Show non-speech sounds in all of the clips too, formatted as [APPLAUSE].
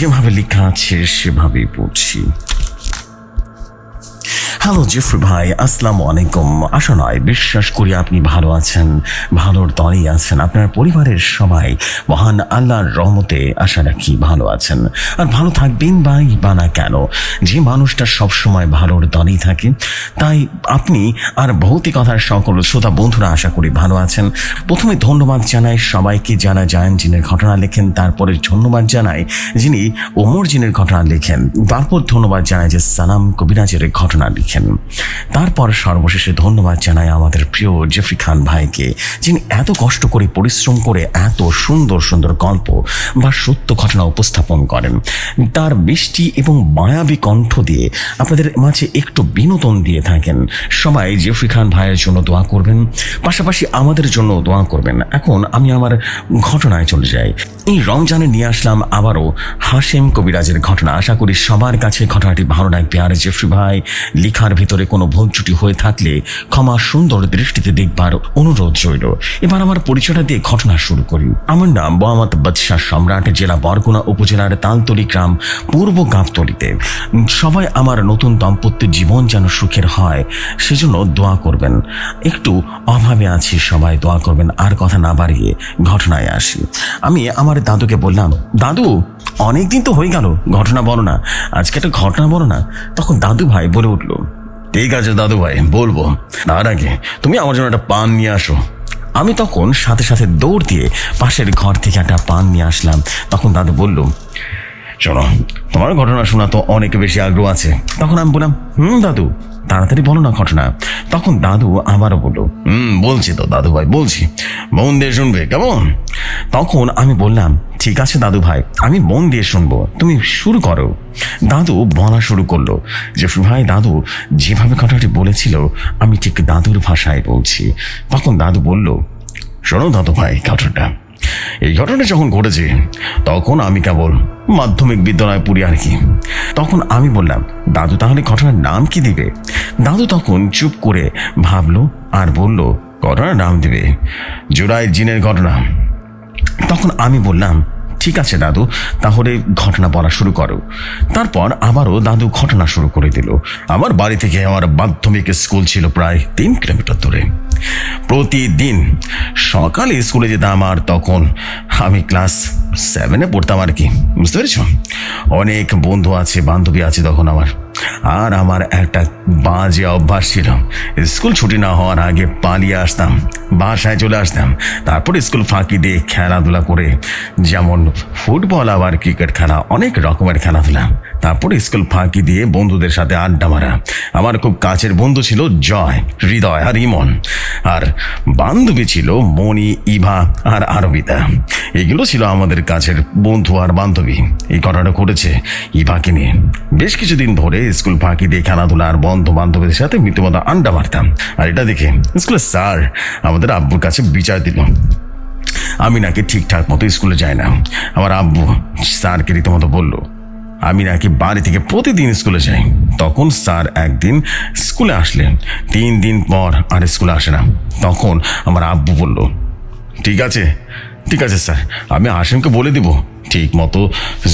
যেভাবে লেখা আছে সেভাবেই পড়ছি। হ্যালো জেফরি ভাই আসসালামু আলাইকুম আশা নয়, বিশ্বাস করি আপনি ভালো আছেন, ভালোর দলেই আছেন, আপনার পরিবারের সবাই মহান আল্লাহর রহমতে আশা রাখি ভালো আছেন। আর ভালো থাকবেন ভাই বা না কেন? যে মানুষটা সবসময় ভালোর দলেই থাকে, তাই আপনি আর ভৌতিকতার সকল শ্রোতা বন্ধুরা আশা করি ভালো আছেন। প্রথমে ধন্যবাদ জানাই সবাইকে, যারা জায়ান জিনের ঘটনা লেখেন, তারপরে ধন্যবাদ জানাই যিনি ওমর জিনের ঘটনা লেখেন। তারপর ধন্যবাদ জানাই যে সালাম কবিরাজের ঘটনা লিখেন তারপর সর্বশেষে ধন্যবাদ জানাই আমাদের প্রিয় জেফরি খান ভাইকে, যিনি এত কষ্ট করে পরিশ্রম করে এত সুন্দর সুন্দর গল্প বা সত্য ঘটনা উপস্থাপন করেন। তার বৃষ্টি এবং মায়াবী কণ্ঠ দিয়ে আপনাদের মাঝে একটু বিনোদন দিয়ে থাকেন। সবাই জেফরি খান ভাইয়ের জন্য দোয়া করবেন, পাশাপাশি আমাদের জন্য দোয়া করবেন। এখন আমি আমার ঘটনায় চলে যাই। এই রমজানে নিয়ে আসলাম আবারও হাশেম কবিরাজের ঘটনা। আশা করি সবার কাছে ঘটনাটি ভালো লাগবে। আর জেফরি ভাই, লেখার ভিতরে কোনো ভুল ত্রুটি হয়ে থাকলে ক্ষমা সুন্দর দৃষ্টিতে দেখবার অনুরোধ রইল। এবার আমার পরিচয়টা দিয়ে ঘটনা শুরু করি। আমার নাম মোহাম্মদ বাদশাহ সম্রাট, জেলা বরগুনা উপজেলার তালতলি গ্রাম, পূর্ব গাবতলিতে। সবাই আমার নতুন দাম্পত্যের জীবন যেন সুখের হয়, সেজন্য দোয়া করবেন। একটু অভাবে আছি সবাই, দোয়া করবেন। আর কথা না বাড়িয়ে ঘটনায় আসি। আমি আমার দাদুকে বললাম, দাদু, অনেকদিন তো হয়ে গেল, ঘটনা বলো না। আজকে একটা ঘটনা বলো না। তখন দাদু ভাই বলে উঠল, ঠিক আছে দাদু ভাই, বলব। তার আগে তুমি আমার জন্য একটা পান নিয়ে আসো। আমি তখন সাথে সাথে দৌড় দিয়ে পাশের ঘর থেকে একটা পান নিয়ে আসলাম। তখন দাদু বলল শোনো, তোমার ঘটনা শোনা তো অনেক বেশি আগ্রহ আছে। তখন আমি বললাম, হুম, দাদু, তাড়াতাড়ি বলো না ঘটনা। তখন দাদু আবারও বলল, হুম, বলছি তো, দাদু ভাই, বলছি। মন দিয়ে শুনবে, কেমন? তখন আমি বললাম, ঠিক আছে, দাদু ভাই, আমি মন দিয়ে শুনব, তুমি শুরু করো। দাদু বলা শুরু করল যে, ভাই, দাদু, যেভাবে ঘটনাটি বলেছিল, আমি ঠিক দাদুর ভাষায় বলছি। তখন দাদু বলল, শোনো, দাদু ভাই, ঘটনাটা। এই ঘটনা যখন ঘটেছে, তখন আমি কেবল মাধ্যমিক বিদ্যালয়ে পড়ি আর কি। তখন আমি বললাম, দাদু, তাহলে ঘটনার নাম কি দিবে? দাদু তখন চুপ করে ভাবলো আর বলল, ঘটনার নাম দিবে জুড়াই জিনের ঘটনা। তখন আমি বললাম ঠিক আছে, দাদু। তাহলে ঘটনা বলা শুরু করো। তারপর আবারও দাদু ঘটনা শুরু করে দিল। আমার বাড়ি থেকে আমার মাধ্যমিক স্কুল ছিল প্রায় তিন কিলোমিটার দূরে। প্রতিদিন সকালে স্কুলে যেতাম আর তখন আমি ক্লাস সেভেনে পড়তাম আর কি। বুঝতে পেরেছ? অনেক বন্ধু আছে, বান্ধবী আছে তখন আমার। আর আমার একটা বাজে অভ্যাস ছিল। স্কুল ছুটি না হওয়ার আগে পালিয়ে আসতাম, বাসায় চলে আসতাম। তারপর স্কুল ফাঁকি দিয়ে খেলাধুলা করে যেমন ফুটবল আবার ক্রিকেট খেলা, অনেক রকমের খেলাধুলা। তারপরে স্কুল ফাঁকি দিয়ে বন্ধুদের সাথে আড্ডা মারা। আমার খুব কাছের বন্ধু ছিল জয়, হৃদয় আর ইমন। আর বান্ধবী ছিল মণি, ইভা আর আরবিতা এগুলো ছিল আমাদের কাছের বন্ধু আর বান্ধবী। এই ঘটনাটা ঘটেছে ইভাকে নিয়ে। বেশ কিছুদিন ধরে স্কুল ফাঁকি দিয়ে খেলাধুলা আর বন্ধু বান্ধবীদের সাথে মৃত্যুমতো আড্ডা মারতাম। আর এটা দেখে স্কুলের স্যার আমাদের আব্বুর কাছে বিচার দিল। আমি নাকি ঠিকঠাক মতো স্কুলে যাই না। আমার আব্বু স্যারকে রীতিমতো বলল, আমি নাকি বাড়ি থেকে প্রতিদিন স্কুলে যাই। তখন স্যার একদিন স্কুলে আসলেন তিন দিন পর আর স্কুলে আসে না। তখন আমার আব্বু বলল, ঠিক আছে ঠিক আছে, স্যার। আমি হাসিমকে বলে দিব, ঠিক মতো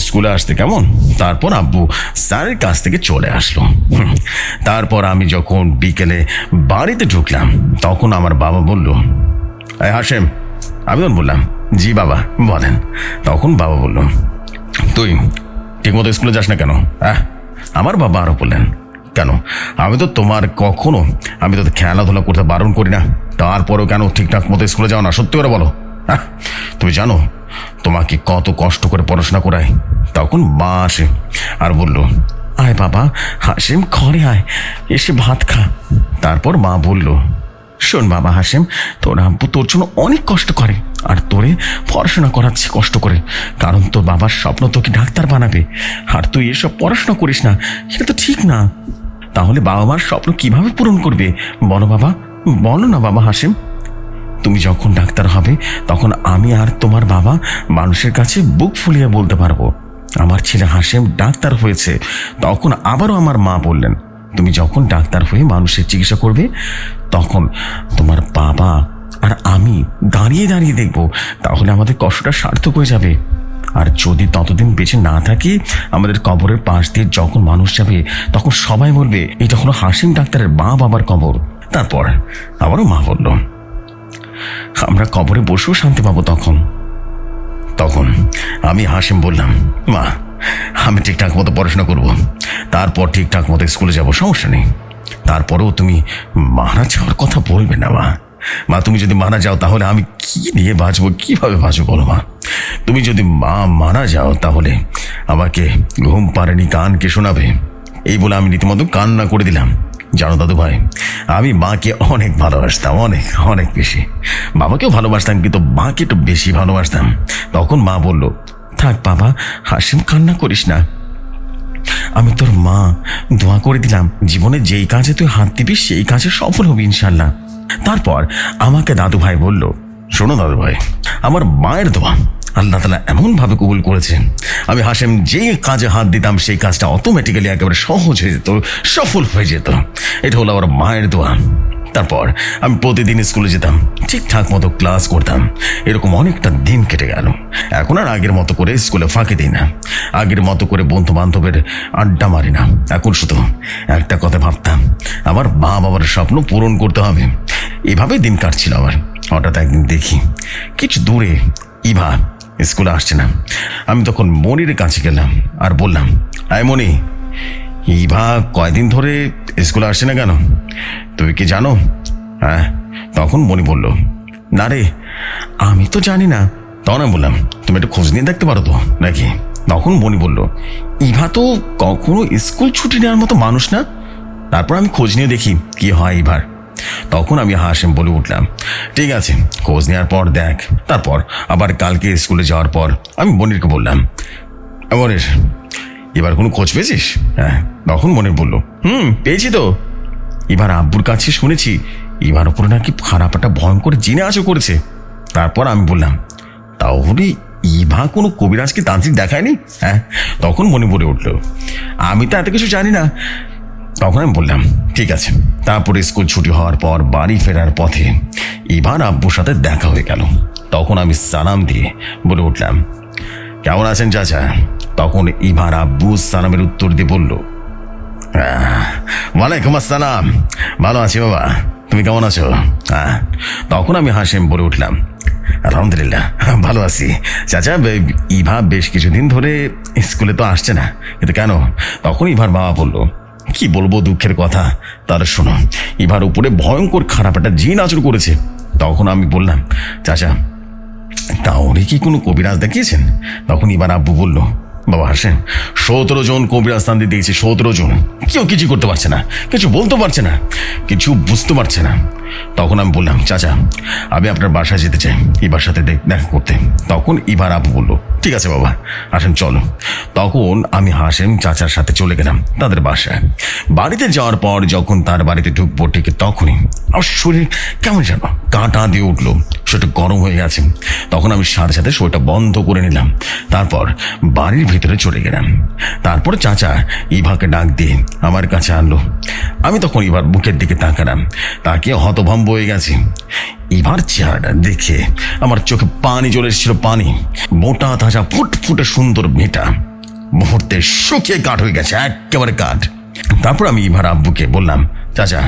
স্কুলে আসতে কেমন? তারপর আব্বু স্যারের কাছ থেকে চলে আসলো। তারপর আমি যখন বিকেলে বাড়িতে ঢুকলাম, তখন আমার বাবা বলল, এই হাসেম আমি তখন বললাম, জি বাবা, বলেন। তখন বাবা বলল, তুই ঠিকমতো স্কুলে যাস না কেন? হ্যাঁ আমার বাবা আরও বললেন, কেন? আমি তো তোমার কখনো, আমি তো খেলাধুলা করতে বারণ করি না। তারপরেও কেন ঠিকঠাক মতো স্কুলে যাও না? সত্যি করে বলো। তুমি জানো, তোমাকে কত কষ্ট করে পড়াশোনা করাই তখন মা আসে আর বলল, আয় বাবা, হাসিম ঘরে আয়, এসে ভাত খা। তারপর মা বলল, শোন বাবা হাসিম, তোর আব্বু তোর জন্য অনেক কষ্ট করে আর তোরে পড়াশোনা করাচ্ছে কষ্ট করে। কারণ তোর বাবার স্বপ্ন তোকে ডাক্তার বানাবে। আর তুই এসব পড়াশোনা করিস না, সেটা তো ঠিক না। তাহলে বাবা মার স্বপ্ন কীভাবে পূরণ করবে? বলো বাবা, বলো না বাবা হাসিম। তুমি যখন ডাক্তার হবে, তখন আমি আর তোমার বাবা মানুষের কাছে বুক ফুলিয়ে বলতে পারব। আমার ছেলে হাসেম ডাক্তার হয়েছে। তখন আবারও আমার মা বললেন, তুমি যখন ডাক্তার হয়ে মানুষের চিকিৎসা করবে, তখন তোমার বাবা আর আমি দাঁড়িয়ে দাঁড়িয়ে দেখব। তাহলে আমাদের কষ্টটা সার্থক হয়ে যাবে। আর যদি ততদিন বেঁচে না থাকি, আমাদের কবরের পাশ দিয়ে যখন মানুষ যাবে, তখন সবাই বলবে, এটা হলো হাসিম ডাক্তারের মা বাবার কবর। তারপর আবারও মা বলল আমরা কবরে বসেও শান্তি পাবো তখন। তখন আমি হাসিম বললাম, মা, আমি ঠিকঠাক মতো পড়াশোনা করব। তারপর ঠিকঠাক মতো স্কুলে যাব, সমস্যা নেই। তারপরেও তুমি মারা যাওয়ার কথা বলবে না, মা। মা, তুমি যদি মারা যাও তাহলে আমি কি নিয়ে বাঁচবো, কীভাবে বাঁচবো বলো, মা? তুমি যদি মা মারা যাও তাহলে আমাকে ঘুম পারেনি কানকে শোনাবে। এই বলে আমি রীতিমতো কান্না করে দিলাম। জানো দাদু ভাই, আমি মাকে অনেক ভালোবাসতাম, অনেক অনেক বেশি। বাবাকেও ভালোবাসতাম, কিন্তু মাকে একটু বেশি ভালোবাসতাম। তখন মা বলল, থাক বাবা, হাসিম কান্না করিস না। আমি তোর মা, দোয়া করে দিলাম। জীবনে যেই কাজে তুই হাত দিবি, সেই কাজে সফল হবি ইনশাল্লাহ তারপর আমাকে দাদু ভাই বলল, শোনো দাদু ভাই, আমার মায়ের দোয়া আল্লাহ তালা এমন ভাবে কবুল করেছেন আমি হাসেম যে কাজে হাত দিতাম, সেই কাজটা অটোমেটিক্যালি একেবারে সহজ হয়ে যেত, সফল হয়ে যেত। এটা হলো আমার মায়ের দোয়া। তারপর আমি প্রতিদিন স্কুলে যেতাম, ঠিকঠাক মতো ক্লাস করতাম। এরকম অনেকটা দিন কেটে গেল। এখন আর আগের মতো করে স্কুলে ফাঁকি দিই না। আগের মতো করে বন্ধু বান্ধবের আড্ডা মারি না। এখন শুধু একটা কথা ভাবতাম, আমার মা বাবার স্বপ্ন পূরণ করতে হবে। এভাবে দিন কাটছিল আমার। হঠাৎ একদিন দেখি, কিছু দূরে ইভা স্কুলে আসছে না। আমি তখন মনির কাছে গেলাম আর বললাম, আয় মনি, ইভা কয়দিন ধরে স্কুলে আসছে না কেন? তুমি কি জানো? হ্যাঁ। তখন মনি বলল, না রে, আমি তো জানি না। তখন আমি বললাম, তুমি একটু খোঁজ নিয়ে দেখতে পারো তো, নাকি? তখন মনি বলল, ইভা তো কখনো স্কুল ছুটি নেওয়ার মতো মানুষ না? তারপর আমি খোঁজ নিয়ে দেখি কি হয় ইভার। তখন আমি হাসেম বলে উঠলাম, ঠিক আছে, খোঁজ নেওয়ার পর দেখ, তারপর আবার কালকে স্কুলে যাওয়ার পর আমি মনিরকে বললাম, মনির, এবার কোনো খোঁজ পেয়েছিস? হ্যাঁ তখন মনির বলল, হুম, পেয়েছি তো। এবার আব্বুর কাছে শুনেছি, এবার ওপরে নাকি খারাপ একটা ভয়ঙ্কর জিনে আছো করেছে। তারপর আমি বললাম, তাহলে ইভা কোনো কবিরাজকে তান্ত্রিক দেখায়নি? হ্যাঁ তখন মনে পড়ে উঠল, আমি তো এত কিছু জানি না তখন আমি বললাম, ঠিক আছে। তারপরে স্কুল ছুটি হওয়ার পর বাড়ি ফেরার পথে ইভার আব্বুর সাথে দেখা হয়ে গেল। তখন আমি সালাম দিয়ে বলে উঠলাম, কেমন আছেন চাচা? তখন ইভার আব্বু সালামের উত্তর দিয়ে বলল ওয়ালাইকুম আসসালাম। ভালো আছি বাবা। তুমি কেমন আছো? হ্যাঁ। তখন আমি হাসেম বলে উঠলাম, আলহামদুলিল্লাহ, ভালো আছি। চাচা ইভা বেশ কিছুদিন ধরে স্কুলে তো আসছে না। কিন্তু কেন? তখন ইভার বাবা বলল কি বলব দুঃখের কথা? তার শোনো, এবার উপরে ভয়ঙ্কর খারাপ একটা জিন আচর করেছে। তখন আমি বললাম, চাচা, তাহলে কি কোনো কবিরাজ দেখিয়েছেন? তখন এবার আব্বু বলল বাবা, হাসেন। সতেরো জন কবিরাজ দিয়ে দিয়েছে, সতেরো জন। কেউ কিছু করতে পারছে না, কিছু বলতে পারছে না, কিছু বুঝতে পারছে না। তখন আমি বললাম, চাচা, আমি আপনার বাসায় যেতে চাই ইবার সাথে দেখা করতে। তখন ইবার আব্বু বলল, ঠিক আছে বাবা আসেন চলো। তখন আমি হাসেম চাচার সাথে চলে গেলাম, তাদের বাসায়। বাড়িতে যাওয়ার পর যখন তার বাড়িতে ঢুকবো, ঠিক তখনই আমার শরীর কেমন যেন কাঁটা দিয়ে উঠল সেটা গরম হয়ে গেছে। তখন আমি সাথে সাথে শরীরটা বন্ধ করে নিলাম। তারপর বাড়ির ভিতরে চলে গেলাম। তারপর চাচা ইভাকে ডাক দিয়ে আমার কাছে আনলো। আমি তখন ইভার মুখের দিকে তাকালাম। তাকে হতভম্ব হয়ে গেছে। ইভার চেহারাটা দেখে আমার চোখে পানি চলে এসেছিল, পানি। মোটা, তাজা, ফুটফুটে সুন্দর মেয়েটা। মুহূর্তে শুকিয়ে কাঠ হয়ে গেছে, একেবারে কাঠ। তারপর আমি ইভার আব্বুকে বললাম, চাচা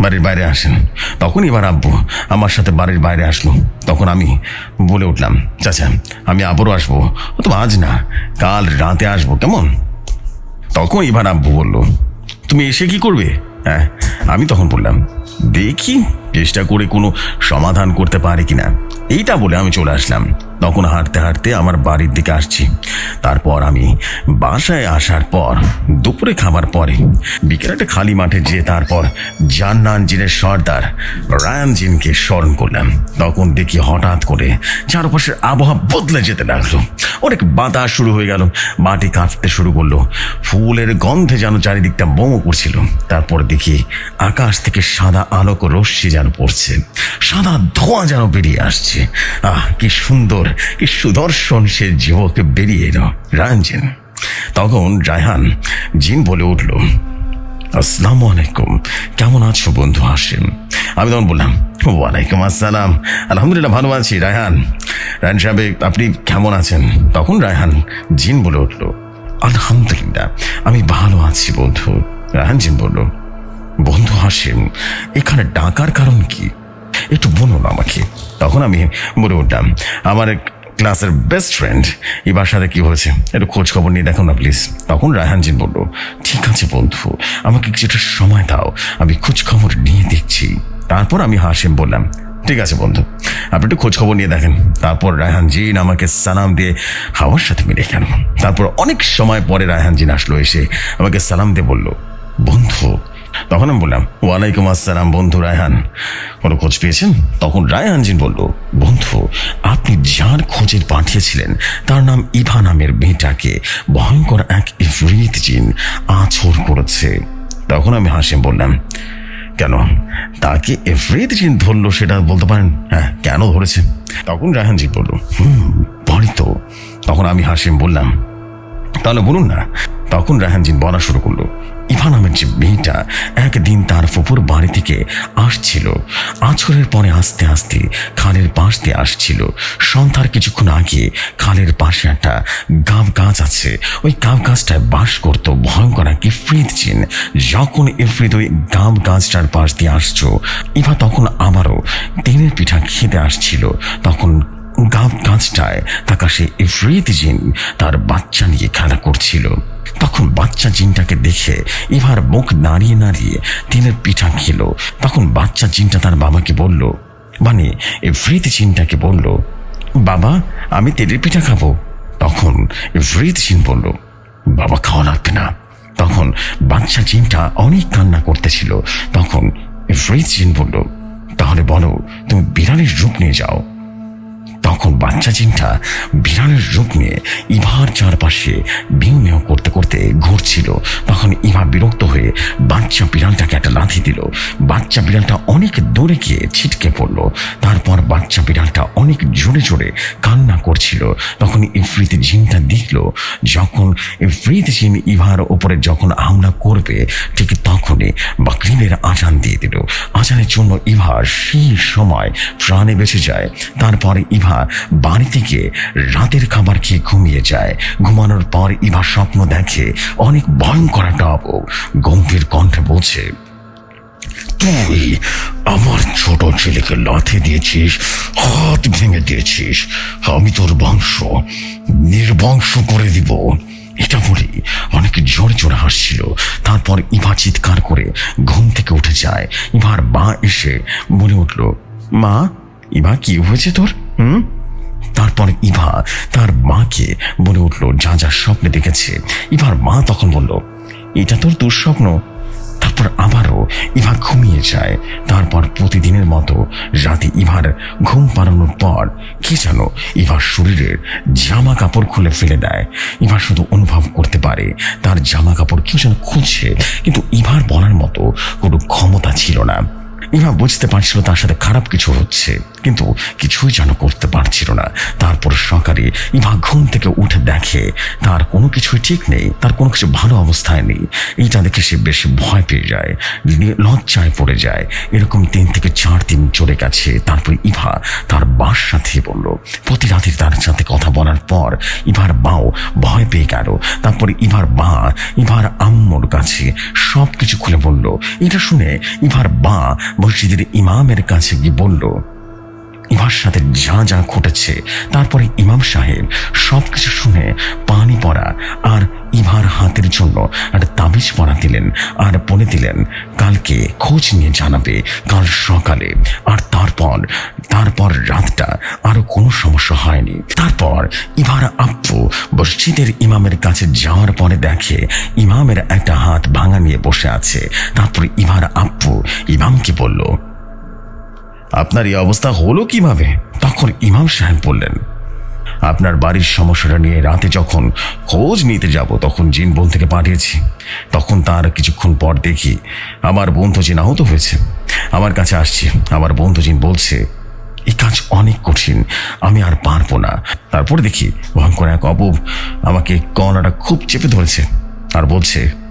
বাড়ির বাইরে আসেন। তখন এবার আব্বু আমার সাথে বাড়ির বাইরে আসলো। তখন আমি বলে উঠলাম, চাচা, আমি আবারও আসব। তো আজ না, কাল রাতে আসব, কেমন? তখন এবার আব্বু বলল, তুমি এসে কি করবে? হ্যাঁ আমি তখন বললাম, দেখি। চেষ্টা করে কোনো সমাধান করতে পারে কিনা। এইটা বলে আমি চলে আসলাম। তখন হাঁটতে হাঁটতে আমার বাড়ির দিকে আসছি। তারপর আমি বাসায় আসার পর, দুপুরে খাবার পরে, বিকেল একটা খালি মাঠে যেয়ে তারপর জান্নান জিনের সর্দার রায়ান জিনকে স্মরণ করলাম। তখন দেখি হঠাৎ করে চারপাশের আবহাওয়া বদলে যেতে লাগল। অনেক বাতাস শুরু হয়ে গেল। মাটি কাঁপতে শুরু করল। ফুলের গন্ধে যেন চারিদিকটা মোমো করছিল। তারপর দেখি আকাশ থেকে সাদা আলোক রশ্মি যেন পড়ছে। সাদা ধোঁয়া যেন বেরিয়ে আসছে। আহ, কি সুন্দর, কি সুদর্শন সে যুবক বেরিয়ে এলো। রাঞ্জিন তখন রায়হান জিন বলে উঠল, আসসালামু আলাইকুম। কেমন আছো বন্ধু হাসিম? আমি তখন বললাম, ওয়ালাইকুম আসসালাম। আলহামদুলিল্লাহ ভালো আছি। রায়হান রায়হান সাহেব, আপনি কেমন আছেন? তখন রায়হান জিন বলে উঠল, আলহামদুলিল্লাহ, আমি ভালো আছি বন্ধু। রায়হান জিন বলল হাসিম এখানে ডাকার কারণ কি? একটু বলুন আমাকে। তখন আমি বলে উঠলাম, আমার এক ক্লাসের বেস্ট ফ্রেন্ড এবার সাথে কি হয়েছে? একটু খোঁজ খবর নিয়ে দেখো না প্লিজ তখন রায়হানজিন বলল, ঠিক আছে বন্ধু, আমাকে কিছুটা সময় দাও, আমি খোঁজ খবর নিয়ে দেখছি। তারপর আমি হাসিম বললাম, ঠিক আছে বন্ধু, আপনি একটু খোঁজ খবর নিয়ে দেখেন। তারপর রায়হান জিন আমাকে সালাম দিয়ে হাওয়ার সাথে মিলে গেল। তারপর অনেক সময় পরে রায়হান জিন আসলো, এসে আমাকে সালাম দিয়ে বলল, বন্ধু তখন আমি বললাম, ওয়ালাইকুম আসসালাম বন্ধু রায়হান। কোনো খোঁজ পেয়েছেন? তখন রায়হান জিন বলল, বন্ধু, আপনি যার খোঁজের পাঠিয়েছিলেন, তার নাম ইভা নামের মেয়েটাকে ভয়ঙ্কর এক ইফরিত জিন আছর করেছে। তখন আমি হাসিম বললাম, কেন? তাকে এফরিত জিন ধরলো সেটা বলতে পারেন? হ্যাঁ কেন ধরেছে তখন রায়হান জি বলল, হুম তো তখন আমি হাসিম বললাম, তাহলে বলুন না তখন রায়হানজিন বলা শুরু করল ইভা নামের যে মেয়েটা একদিন তার ফুপুর বাড়ি থেকে আসছিল, আছরের পরে আস্তে আস্তে খালের পাশ দিয়ে আসছিল। সন্ধ্যার কিছুক্ষণ আগে খালের পাশে একটা গাব গাছ আছে, ওই গাব গাছটায় বাস করত ভয়ঙ্কর এক ইফরিত চিন যখন ইফরিত ওই গাব গাছটার পাশ দিয়ে আসছো, ইভা তখন আবারও তেলের পিঠা খেতে আসছিল, তখন গাছটায় থাকা সে ইফরিত জিন তার বাচ্চা নিয়ে খেলা করছিল। তখন বাচ্চা জিনটাকে দেখে এবার মুখ নাড়িয়ে নাড়িয়ে তিনের পিঠা খেলো। তখন বাচ্চা জিনটা তার বাবাকে বলল মানে ইফরিত জিনটাকে বলল, বাবা, আমি তেলের পিঠা খাব। তখন ইফরিত জিন বলল, বাবা খাওয়া লাগবে না। তখন বাচ্চা জিনটা অনেক কান্না করতেছিল। তখন ইফরিত জিন বলল, তাহলে বলো, তুমি বিড়ালের রূপ নিয়ে যাও। তখন বাচ্চা চিন্তা বিড়ালের রূপ নিয়ে ইভার চারপাশে বিউ মেয় করতে করতে ঘুরছিল। তখন ইভা বিরক্ত হয়ে বাচ্চা বিড়ালটাকে একটা লাথি দিল। বাচ্চা বিড়ালটা অনেক দূরে গিয়ে ছিটকে পড়ল। তারপর বাচ্চা বিড়ালটা অনেক জোরে জোরে কান্না করছিল। তখন ইফরিত জিনটা দেখল, যখন ইফরিত জিন ইভার ওপরে যখন হামলা করবে, ঠিক তখনই বাকরিবের আজান দিয়ে দিল। আজানের জন্য ইভা সেই সময় প্রাণে বেঁচে যায়। তারপরে ইভা বাড়ি থেকে রাতের খাবার খেয়ে ঘুমিয়ে যায়। ঘুমানোর পর ইভা স্বপ্ন দেখে অনেক ভয়ঙ্কর একটা গম্ভীর কণ্ঠে বলছে, তুই আমার ছোট ছেলেকে লাথি দিয়েছিস, হাত ভেঙে দিয়েছিস। আমি তোর বংশ, নির্বংশ করে দিব। এটা বলে অনেক জোরে জোরে হাসছিল। তারপর ইভা চিৎকার করে ঘুম থেকে উঠে যায়। ইভার মা এসে বলে উঠল, মা, ইভা, কি হয়েছে তোর? হুম? তারপর ইভা, তার মাকে বলে উঠল, যা যা, স্বপ্নে দেখেছে। ইভার মা তখন বলল, এটা তোর দুঃস্বপ্ন। তারপর আবারও ইভা ঘুমিয়ে যায়। তারপর প্রতিদিনের মতো রাতে ইভার ঘুম পাড়ানোর পর কি যেন ইভার শরীরের জামা কাপড় খুলে ফেলে দেয়। ইভা শুধু অনুভব করতে পারে, তার জামা কাপড় কেউ যেন খুঁজছে কিন্তু ইভার বলার মতো কোনো ক্ষমতা ছিল না। ইভা বুঝতে পারছিল তার সাথে খারাপ কিছু হচ্ছে। কিন্তু কিছুই যেন করতে পারছিল না। তারপর সকালে ইভা ঘুম থেকে উঠে দেখে, তার কোনো কিছুই ঠিক নেই, তার কোনো কিছু ভালো অবস্থায় নেই। এইটা দেখে সে বেশি ভয় পেয়ে যায় লজ্জায় পড়ে যায়। এরকম তিন থেকে চার দিন চলে গেছে, তারপর ইভা তার বাস সাথে বলল। প্রতি রাতে তার সাথে কথা বলার পর ইভার বাও ভয় পেয়ে গেল। তারপর ইভার বা, ইভার আম্মুর কাছে সব কিছু খুলে বলল। এটা শুনে ইভার মা মসজিদের ইমামের কাছে গিয়ে বলল সাথে যা যা ঘটেছে, তারপরে ইমাম সাহেব সব কিছু শুনে পানি পড়া আর ইভার হাতের জন্য একটা তাবিজ পরা দিলেন আর বলে দিলেন, কালকে খোঁজ নিয়ে জানাবে, কাল সকালে। আর তারপর তারপর রাতটা আরও কোনো সমস্যা হয়নি। তারপর ইভার আপ্পু মসজিদের ইমামের কাছে যাওয়ার পরে দেখে ইমামের একটা হাত ভাঙা নিয়ে বসে আছে। তারপর ইভার আপ্পু ইমামকে বলল আপনার এই অবস্থা হলো কীভাবে? তখন ইমাম সাহেব বললেন, আপনার বাড়ির সমস্যাটা নিয়ে রাতে যখন খোঁজ নিতে যাব, তখন জিন বোন থেকে পাঠিয়েছি। তখন তার কিছুক্ষণ পর দেখি, আমার বন্ধু জিন আহত হয়েছে। আমার কাছে আসছে, আমার বন্ধু জিন বলছে, এই কাজ অনেক কঠিন, আমি আর পারব না। তারপর দেখি, ভয়ঙ্কর এক অপব আমাকে কলাটা খুব চেপে ধরেছে আর বলছে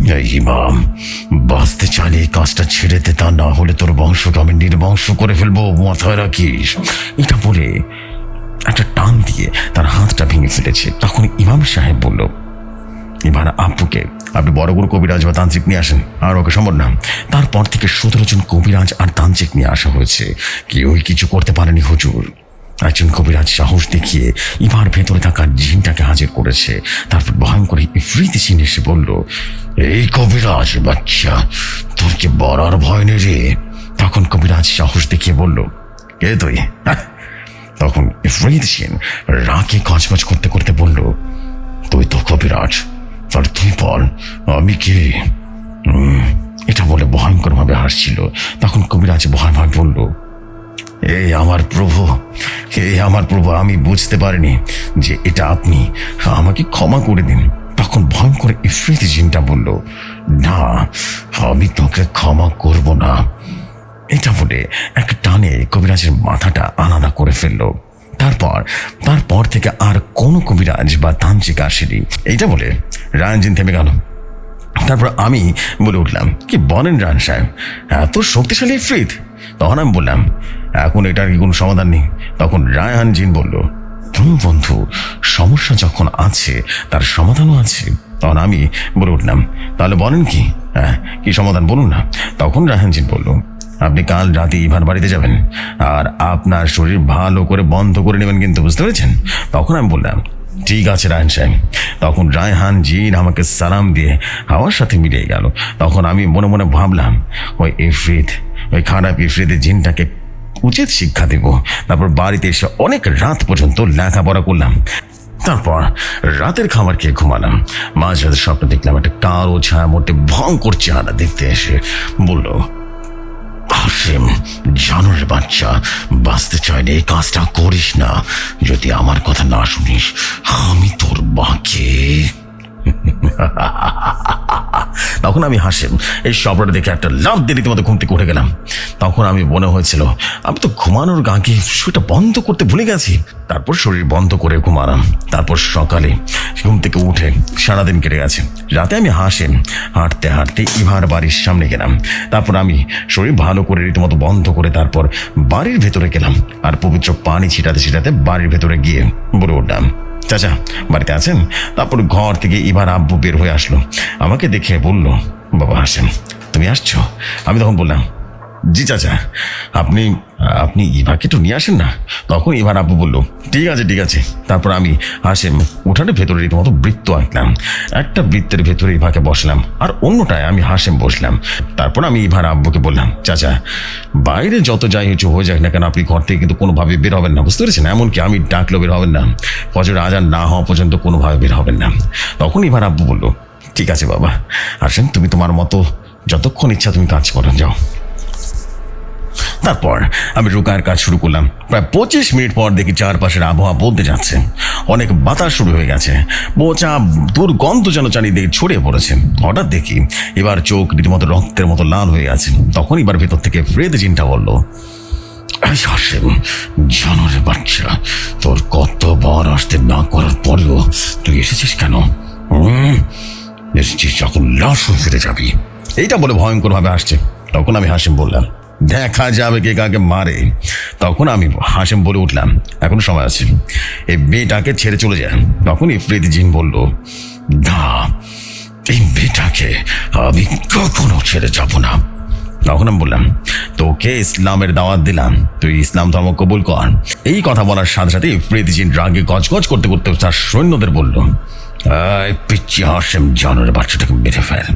ইমাম, বাঁচতে চাইলে এই কাজটা ছেড়ে দে, তা না হলে তোর বংশকে আমি নির্বংশ করে ফেলব, মাথায় রাখিস। এটা বলে একটা টান দিয়ে তার হাতটা ভেঙে ফেলেছে। তখন ইমাম সাহেব বলল, এবার আব্বুকে আপনি বড় বড় কবিরাজ বা তান্ত্রিক নিয়ে আসেন, আর ওকে সম্ভব না। তারপর থেকে সতেরো জন কবিরাজ আর তান্ত্রিক নিয়ে আসা হয়েছে। কেউই কিছু করতে পারেনি হুজুর। একজন কবিরাজ সাহস দেখিয়ে ইভার ভেতরে থাকা জিনটাকে হাজির করেছে। তারপর ভয়ঙ্কর ইফরিতে সিন এসে বলল, এই কবিরাজ, বাচ্চা, তোর কি বড়ার ভয় নেই রে? তখন কবিরাজ সাহস দেখিয়ে বলল, কে তুই? হ্যাঁ? তখন ইফরিত সিন রাগে কচকচ করতে করতে বলল, তুই তো কবিরাজ তার তুই বল, আমি কে? এটা বলে ভয়ঙ্কর ভাবে হাসছিল। তখন কবিরাজ ভয় ভয় বলল এই আমার প্রভু, এই আমার প্রভু, আমি বুঝতে পারিনি যে এটা আপনি। আমাকে ক্ষমা করে দিন। তখন ভয়ঙ্কর ইফরিতি জিনটা বলল, না, আমি তোকে ক্ষমা করব না। এটা বলে এক টানে কবিরাজের মাথাটা আলাদা করে ফেলল। তারপর তারপর থেকে আর কোনো কবিরাজ বা তান্ত্রিক আসেনি। এইটা বলে রায়নজিন থেমে গেল। তারপর আমি বলে উঠলাম, কি বলেন রান সাহেব? এত শক্তিশালী ফ্রিদ তখন আমি বললাম এখন এটার কি কোনো সমাধান নেই? তখন রায়হান জিন বলল, তুমি বন্ধু, সমস্যা যখন আছে, তার সমাধানও আছে। তখন আমি বলে উঠলাম, তাহলে বলেন কি? হ্যাঁ কি সমাধান বলুন না। তখন রায়হান জিন বলল, আপনি কাল রাতে ইভার বাড়িতে যাবেন আর আপনার শরীর ভালো করে বন্ধ করে নেবেন কিন্তু, বুঝতে পেরেছেন? তখন আমি বললাম, ঠিক আছে রায়হান সাহেব। তখন রায়হান জিন আমাকে সালাম দিয়ে আমার সাথে মিলিয়ে গেল। তখন আমি মনে মনে ভাবলাম, ওই ইফরিত, ওই খারাপ ইফরিতের জিনটাকে উচিত শিক্ষা দেব। তারপর বাড়িতে এসে অনেক রাত পর্যন্ত লেখাপড়া করলাম। তারপর রাতের খাবার খেয়ে ঘুমালাম। মাঝ রাতে স্বপ্ন দেখলাম, একটা কালো ছায়া মোটে ভয়ঙ্কর চেহারা দেখতে এসে বলল, হাসিম জানোর বাচ্চা, বাঁচতে চাইলে এই কাজটা করিস না। যদি আমার কথা না শুনিস, আমি তোর বাকে তখন আমি হাসিম এই স্বপ্নটা দেখে একটা লাভ দিয়ে রীতিমতো ঘুম থেকে উঠে গেলাম। তখন আমি মনে হয়েছিল, আমি তো ঘুমানোর গাঁকে সেটা বন্ধ করতে ভুলে গেছি। তারপর শরীর বন্ধ করে ঘুমালাম। তারপর সকালে ঘুম থেকে উঠে সারাদিন কেটে গেছে। রাতে আমি হাসেন হাঁটতে হাঁটতে ইভার বাড়ির সামনে গেলাম। তারপর আমি শরীর ভালো করে রীতিমতো বন্ধ করে তারপর বাড়ির ভেতরে গেলাম। আর পবিত্র পানি ছিটাতে ছিটাতে বাড়ির ভেতরে গিয়ে বলে উঠলাম চাচা, বাড়িতে আছেন? তারপর ঘর থেকে এবার আব্বু বের হয়ে আসলো। আমাকে দেখে বলল, বাবা, আসেন। তুমি আসছো? আমি তখন বললাম জি চাচা, আপনি আপনি ইভাকে একটু নিয়ে আসেন না? তখন ইভার আব্বু বলল, ঠিক আছে ঠিক আছে। তারপর আমি হাসেম উঠানের ভেতরে রীতিমতো বৃত্ত আঁকলাম। একটা বৃত্তের ভেতরে ইভাকে বসলাম, আর অন্যটায় আমি হাসেম বসলাম। তারপর আমি ইভার আব্বুকে বললাম, চাচা, বাইরে যত যাই হচ্ছে হয়ে যাক না কেন, আপনি ঘর থেকে কিন্তু কোনোভাবে বের হবেন না, বুঝতে পেরেছেন? এমনকি আমি ডাকলেও বের হবেন না। ফজর আজান না হওয়া পর্যন্ত কোনোভাবে বের হবেন না। তখন ইভার আব্বু বলল, ঠিক আছে বাবা আসেন তুমি তোমার মতো যতক্ষণ ইচ্ছা তুমি কাজ করো যাও। তারপর আমি রুকার কাজ শুরু করলাম। প্রায় পঁচিশ মিনিট পর দেখি চারপাশের আবহাওয়া বলতে যাচ্ছে। অনেক বাতাস শুরু হয়ে গেছে। বোচা দুর্গন্ধ যেন চারিদিকে ছড়িয়ে পড়েছে। হঠাৎ দেখি এবার চোখ রীতিমতো রক্তের মতো লাল হয়ে আছে তখন এবার ভেতর থেকে ফ্রেদ চিন্তা বলল হাসেম বাচ্চা, তোর কতবার আসতে না করার পরেও তুই এসেছিস কেন? এসেছিস যখন লাশ ফিরে যাবি। এইটা বলে ভয়ঙ্কর ভাবে আসছে তখন আমি হাসিম বললাম দেখা যাবে কে কাকে মারে। তখন আমি হাসেম বলে উঠলাম, এখন সময় আছে। এই মেয়েটাকে ছেড়ে চলে যায় তখন ইফরিত জিন বলল, না, এই মেয়েটাকে আমি কখনো ছেড়ে যাব না। তখন আমি বললাম, তোকে ইসলামের দাওয়াত দিলাম। তুই ইসলাম ধর্ম কবুল কর। এই কথা বলার সাথে সাথে প্রীতিজিন রাগে গজগজ করতে করতে তার সৈন্যদের বলল পিচ্ছি হাসেম জানোর বাচ্চাটাকে মেরে ফেল।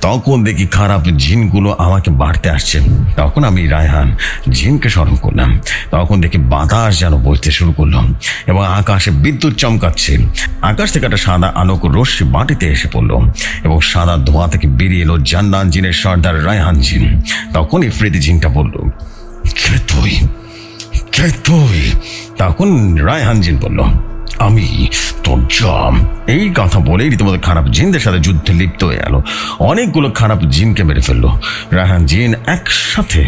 তখন দেখি খারাপ জিনগুলো আমাকে বাড়তে আসছে। তখন আমি রায়হান জিনকে স্মরণ করলাম। তখন দেখি বাতাস যেন বইতে শুরু করলাম এবং আকাশে বিদ্যুৎ চমকাচ্ছে। আকাশ থেকে একটা সাদা আলোক রশ্মি মাটিতে এসে পড়ল এবং সাদা ধোঁয়া থেকে বেরিয়ে এলো জান্নান জিনের সর্দার রায়হান জিন। তখন ইফ্রিদি জিনটা বলল, কে তুই? কে তুই? তখন রায়হান জিন বলল আমি, তোর জম। এই কথা বলেই রীতিমতো খারাপ জিনদের সাথে যুদ্ধে লিপ্ত হয়ে গেল অনেকগুলো খারাপ জিনকে মেরে ফেলল। রায়হান জিন একসাথে।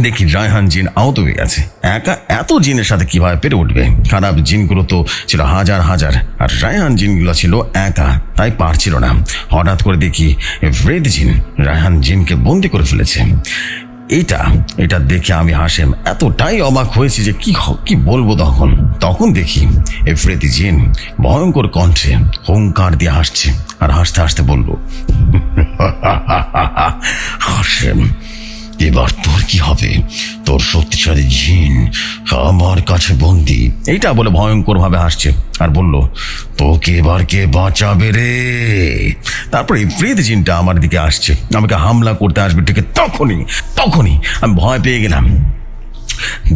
দেখি রায়হান জিন আহত হয়ে গেছে। একা এত জিনের সাথে কীভাবে পেরে উঠবে? খারাপ জিনগুলো তো ছিল হাজার হাজার, আর রায়হান জিনগুলো ছিল একা, তাই পারছিল না। হঠাৎ করে দেখি ভ্রেদ জিন রায়হান জিনকে বন্দি করে ফেলেছে। এটা এটা দেখে আমি হাসেম এতটাই অবাক হয়েছি যে কি কি বলব তখন? তখন দেখি এফ্রেদি জিন ভয়ঙ্কর কণ্ঠে হুঙ্কার দিয়ে হাসছে আর হাসতে হাসতে বলল, [LAUGHS] হাসেম এবার তোর কি হবে? তোর শক্তিশালী ঝিন আমার কাছে বন্দি। এইটা বলে ভয়ঙ্কর ভাবে হাসছে আর বলল, তোকে এবার কে বাঁচাবে রে? তারপরে ইফরিত জিনটা আমার দিকে আসছে। আমাকে হামলা করতে আসবে ঠিক তখনই তখনই। আমি ভয় পেয়ে গেলাম।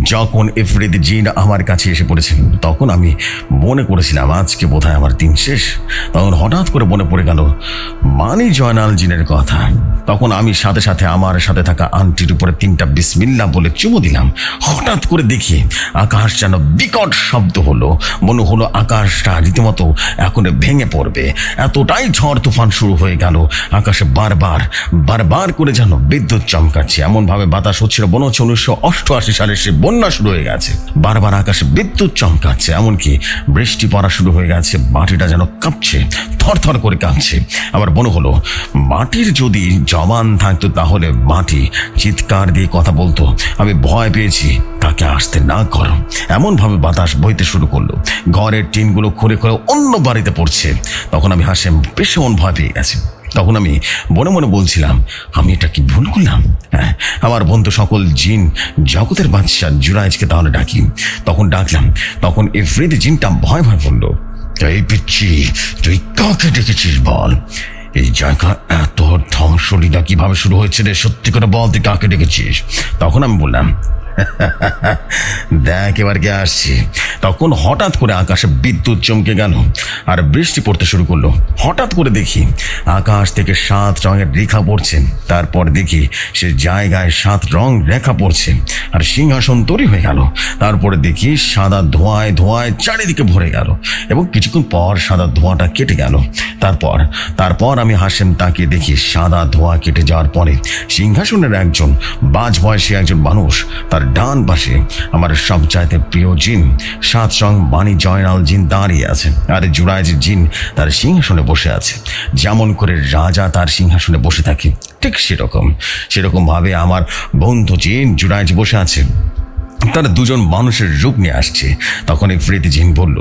যখন এফরিদ জিন আমার কাছে এসে পড়েছে তখন আমি মনে করেছিলাম, আজকে বোধহয় আমার দিন শেষ। তখন হঠাৎ করে মনে পড়ে গেল, মানি জয়নাল জিনের কথা। তখন আমি সাথে সাথে আমার সাথে থাকা আন্টির উপরে তিনটা বিসমিল্লা বলে চুমু দিলাম। হঠাৎ করে দেখি, আকাশ যেন বিকট শব্দ হলো। মনে হলো আকাশটা রীতিমতো এখন ভেঙে পড়বে। এতটাই ঝড় তুফান শুরু হয়ে গেল। আকাশে বারবার বারবার করে যেন বিদ্যুৎ চমকাচ্ছে। এমনভাবে বাতাস হচ্ছিল মনে হচ্ছে উনিশশো অষ্টআশি সালে। সে বন্যা শুরু হয়ে গেছে। বারবার আকাশে বিদ্যুৎ চমকাচ্ছে, এমনকি বৃষ্টি পড়া শুরু হয়ে গেছে, মাটিটা যেন কাঁপছে, থরথর করে কাঁপছে। আবার মনে হলো, মাটির যদি জবান থাকতো তাহলে মাটি চিৎকার দিয়ে কথা বলতো। আমি ভয় পেয়েছি, তাকে আসতে না করো। এমনভাবে বাতাস বইতে শুরু করল। ঘরের টিনগুলো খুঁড়ে খুঁড়ে অন্য বাড়িতে পড়ছে। তখন আমি হাসে, ভীষণ ভয় পেয়ে গেছি। তখন আমি মনে মনে বলছিলাম, আমি এটা কি ভুল করলাম? হ্যাঁ আমার বন্ধু সকল জিন জগতের বাদশাহ জুরাইজকে তাহলে ডাকি। তখন ডাকলাম, তখন এফ্রিদ জিনটা ভয় ভয় বলল, এই পিচ্ছি, তুই কাকে ডেকেছিস বল? এই জায়গা এত ধ্বংসলীলা কীভাবে শুরু হয়েছে রে? সত্যি করে বল তুই কাকে ডেকেছিস? তখন আমি বললাম [LAUGHS] দেখ এবার কে আসছে। তখন হঠাৎ করে আকাশে বিদ্যুৎ চমকে গেল আর বৃষ্টি পড়তে শুরু করল। হঠাৎ করে দেখি আকাশ থেকে সাত রঙের রেখা পড়ছে। তারপর দেখি সে জায়গায় সাত রং রেখা পড়ছে আর সিংহাসন তৈরি হয়ে গেল। তারপরে দেখি সাদা ধোঁয়ায় ধোঁয়ায় চারিদিকে ভরে গেল এবং কিছুক্ষণ পর সাদা ধোঁয়াটা কেটে গেল। তারপর তারপর আমি হাসেম তাকে দেখি সাদা ধোঁয়া কেটে যাওয়ার পরে সিংহাসনের একজন, বাজ বয়সী একজন মানুষ তার ডান পাশে আমার সবচাইতে প্রিয় জিন। সাত সং বাণী জয়নাল জিন দাঁড়িয়ে আছে। আর জুরাইজ জিন, তার সিংহাসনে বসে আছে। যেমন করে রাজা তার সিংহাসনে বসে থাকে, ঠিক সেরকম। সেরকম ভাবে আমার বন্ধু জিন জুরাইজ বসে আছে, তারা দুজন মানুষের রূপ নিয়ে আসছে। তখন এই ফ্রিতি জিন বলল,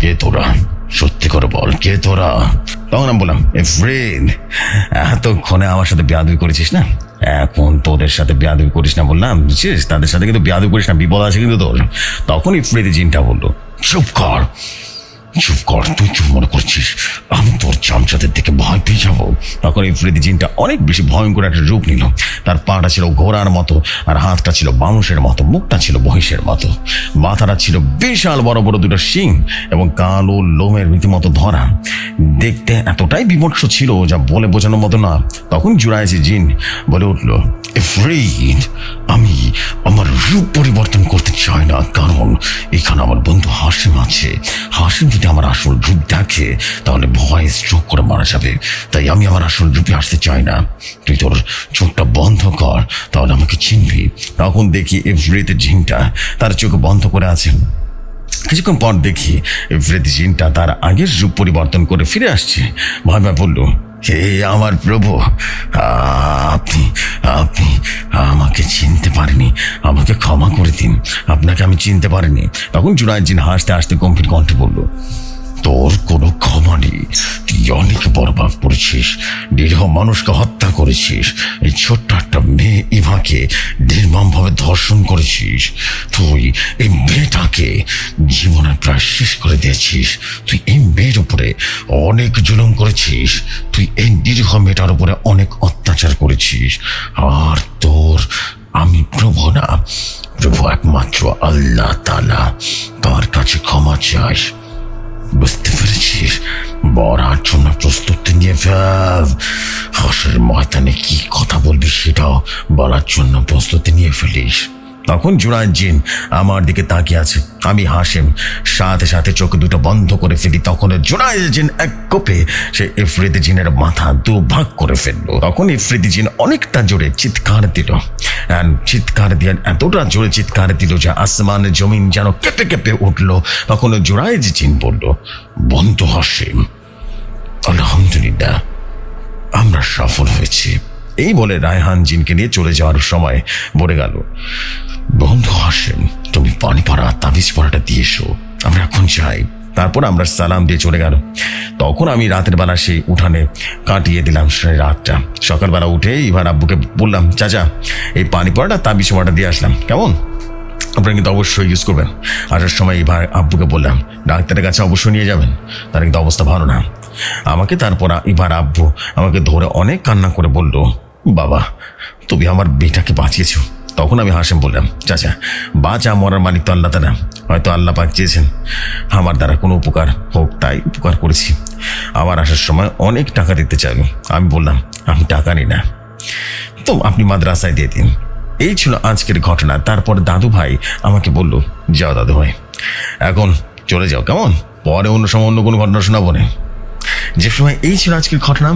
কে তোরা? সত্যি করে বল, কে তোরা? তখন আমি বললাম, এ ফ্রেন্ড এতক্ষণে আমার সাথে বেয়াদবি করেছিস না? এখন তোদের সাথে বেয়াদবি করিস না বললাম, বুঝছিস? তাদের সাথে কিন্তু বেয়াদবি করিস না, বিপদ আছে কিন্তু তোর। তখনই ফ্রিতে জিনটা বলল, চুপ কর। চুপ কর তুই চুপ মনে করছিস? আমি তোর চামচাদের দিকে ভয় পেয়ে যাব। তখন এই ফ্রেদি জিনটা অনেক বেশি ভয়ঙ্কর একটা রূপ নিল। তার পাটা ছিল ঘোড়ার মতো, আর হাতটা ছিল মানুষের মতো, মুখটা ছিল মহিষের মতো। মাথাটা ছিল বিশাল বড় বড় দুটো শিং এবং কালো লোমের রীতিমতো ধরা। দেখতে এতটাই বিমর্ষ ছিল যা বলে বোঝানোর মতো না। তখন জুড়াইছে জিন বলে উঠল এফ্রেড আমি আমার রূপ পরিবর্তন করতে চাই না, কারণ এখানে আমার বন্ধু হাসিম আছে। হাসিম যদি আমার আসল রূপ দেখে, তাহলে ভয় স্ট্রোক করে মারা যাবে। তাই আমি আমার আসল রূপে আসতে চাই না। তুই তোর চোখটা বন্ধ কর, তাহলে আমাকে চিনবি। তখন দেখি এভরিতে ঝিনটা তার চোখ বন্ধ করে আছে। কিছুক্ষণ পর দেখি এভরিতে জিনটা তার আগের রূপ পরিবর্তন করে ফিরে আসছে। ভয় বলল হে আমার প্রভু আপনি আপনি আমাকে চিনতে পারেনি আমাকে ক্ষমা করে দিন। আপনাকে আমি চিনতে পারিনি। তখন জুনায়জিন হাসতে হাসতে গম্ভীর কণ্ঠে বলল তোর কোনো ক্ষমা নেই। তুই অনেক বরবাদ করেছিস, নিরীহ মানুষকে হত্যা করেছিস, এই ছোট্ট একটা মেয়ে ইভাকে নির্মমভাবে ধর্ষণ করেছিস। তুই এই মেয়েটাকে জীবনে প্রায় শেষ করে দিয়েছিস। তুই এই মেয়ের উপরে অনেক জুলুম করেছিস। তুই এই নিরীহ মেয়েটার উপরে অনেক অত্যাচার করেছিস। আর তোর, আমি প্রভু না, প্রভু একমাত্র আল্লাহ তালা তার কাছে ক্ষমা চাস। বুঝতে পেরেছিস বরার জন্য প্রস্তুতি নিয়ে ফেল হাসের ময়দানে কি কথা বলবি সেটাও বলার জন্য প্রস্তুতি নিয়ে ফেলিস তখন জুনায়দ জিন আমার দিকে তাকিয়ে আছে। আমি হাসেম। সাথে সাথে চোখ দুটো বন্ধ করে ফেলি। তখন জুনায়দ জিন এক কোপে সে ইফরিদি জিনের মাথা দু ভাগ করে ফেলল। তখন ইফরিদি জিন অনেকটা জোরে চিৎকার দিল। চিৎকার দিয়ে এতটা জোরে চিৎকার দিল যে আসমান জমিন যেন কেঁপে কেঁপে উঠল। তখন জোড়ায় জিন বলল, বন্ধু হাসিম, আলহামদুলিল্লাহ, আমরা সফল হয়েছি। এই বলে রায়হান জিনকে নিয়ে চলে যাওয়ার সময় বলে গেল। বন্ধু হাসেন তুমি পানি পড়া তাবিজ পড়াটা দিয়ে এসো। আমরা এখন যাই। তারপর আমরা সালাম দিয়ে চলে গেল। তখন আমি রাতের বেলা সেই উঠানে কাটিয়ে দিলাম সেই রাতটা। সকালবেলা উঠে এবার আব্বুকে বললাম, চাচা, এই পানি পড়াটা তাবিজ পড়াটা দিয়ে আসলাম। কেমন? আপনারা কিন্তু অবশ্যই ইউজ করবেন। আসার সময় এবার আব্বুকে বললাম, ডাক্তারের কাছে অবশ্যই নিয়ে যাবেন। তার কিন্তু অবস্থা ভালো না। আমাকে তারপর এবার আব্বু আমাকে ধরে অনেক কান্না করে বলল, বাবা, তুমি আমার বেটাকে বাঁচিয়েছো। তখন আমি হাসেম বললাম, চাচা, বাঁচা, মরার মালিক তো আল্লাহ তারা হয়তো আল্লাহ পাক চেয়েছেন। আমার দ্বারা কোনো উপকার হোক, তাই উপকার করেছি। আবার আসার সময় অনেক টাকা দিতে চাইল আমি বললাম, আমি টাকা নিই না। তো আপনি মাদ্রাসায় দিয়ে দিন। এই ছিল আজকের ঘটনা। তারপর দাদু ভাই আমাকে বলল, যাও দাদু ভাই, এখন চলে যাও, কেমন? পরে অন্য সময় অন্য কোনো ঘটনা শোনাবো না। যে সময় এই ছিল আজকের ঘটনা।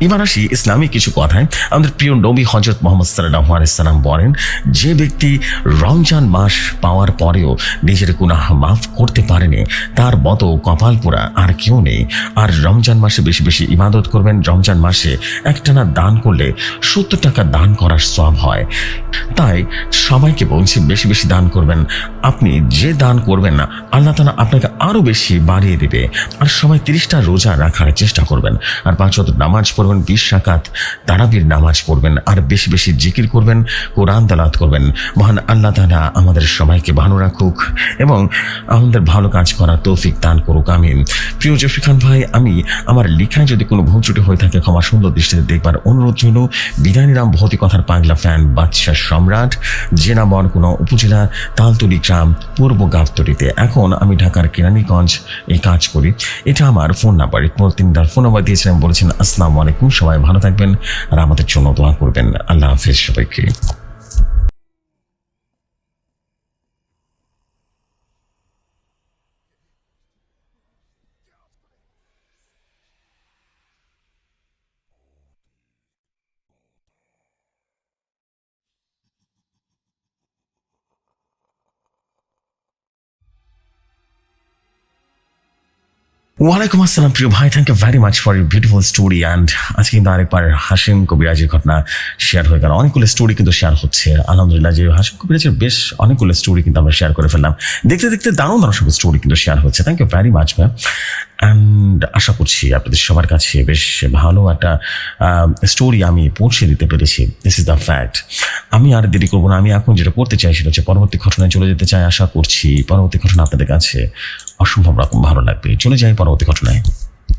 এবার আসি ইসলামিক কিছু কথায়। আমাদের প্রিয় নবী হজরত মোহাম্মদ সাল্লাহ আলাইসাল্লাম বলেন, যে ব্যক্তি রমজান মাস পাওয়ার পরেও নিজের গুনাহ মাফ করতে পারেনি, তার মতো কপাল পোড়া আর কেউ নেই। আর রমজান মাসে বেশি বেশি ইবাদত করবেন, রমজান মাসে একটানা দান করলে সত্তর টাকা দান করার সব হয়। তাই সবাইকে বলছি, বেশি বেশি দান করবেন। আপনি যে দান করবেন না, আল্লাহ তালা আপনাকে আরও বেশি বাড়িয়ে দেবে। আর সবাই তিরিশটা রোজা রাখার চেষ্টা করবেন। আর পাঁচ ওয়াক্ত নামাজ পড়বেন, বিশ রাকাত তারাবির নামাজ পড়বেন, আর বেশি বেশি জিকির করবেন, কোরআন তালাত করবেন। মহান আল্লাহ তালা আমাদের সবাইকে ভালো রাখুক এবং আমাদের ভালো কাজ করার তৌফিক দান করুক আমি প্রিয় জফি খান ভাই, আমি আমার লেখায় যদি কোনো ভুল ত্রুটি হয়ে থাকে, ক্ষমা সুন্দর দৃষ্টিতে দেখবার অনুরোধ রইল। বিদায় নিলাম ভৌতিক কথার পাগলা ফ্যান, বাদশাহ সম্রাট জেনাবর কোনো উপজেলা, তালতলি গ্রাম, পূর্ব গাবতলিতে। এখন আমি ঢাকার কেরানীগঞ্জ এই কাজ করি। এটা আমার ফোন নাম্বার তিনি তার ফোন দিয়েছিলেন বলেছেন আসসালামু আলাইকুম, সবাই ভালো থাকবেন আর আমাদের জন্য দোয়া করবেন। আল্লাহ হাফিজ সবাইকে। ওয়ালাইকুম আসসালাম, প্রিয় ভাই। Thank you very much for your beautiful story and আজকে কিন্তু আরেকবার হাসিম কবিরাজের ঘটনা শেয়ার হয়ে গেল। অনেকগুলো স্টোরি কিন্তু শেয়ার হচ্ছে। আলহামদুলিল্লাহ, যে হাসিম কবিরাজের বেশ অনেকগুলো স্টোরি কিন্তু আমরা শেয়ার করে ফেললাম। দেখতে দেখতে দারুণ দারুণ সব স্টোরি কিন্তু শেয়ার হচ্ছে। Thank you very much ma'am and আশা করছি আপনাদের সবার কাছে বেশ ভালো একটা স্টোরি আমি পৌঁছে দিতে পেরেছি। দিস ইজ দ্য ফ্যাক্ট আমি আর দেরি করব না। আমি এখন যেটা করতে চাই সেটা হচ্ছে পরবর্তী ঘটনায় চলে যেতে চাই। আশা করছি পরবর্তী ঘটনা আপনাদের কাছে অসম্ভব রকম ভালো লাগবে। চলে যাই পরবর্তী ঘটনায়।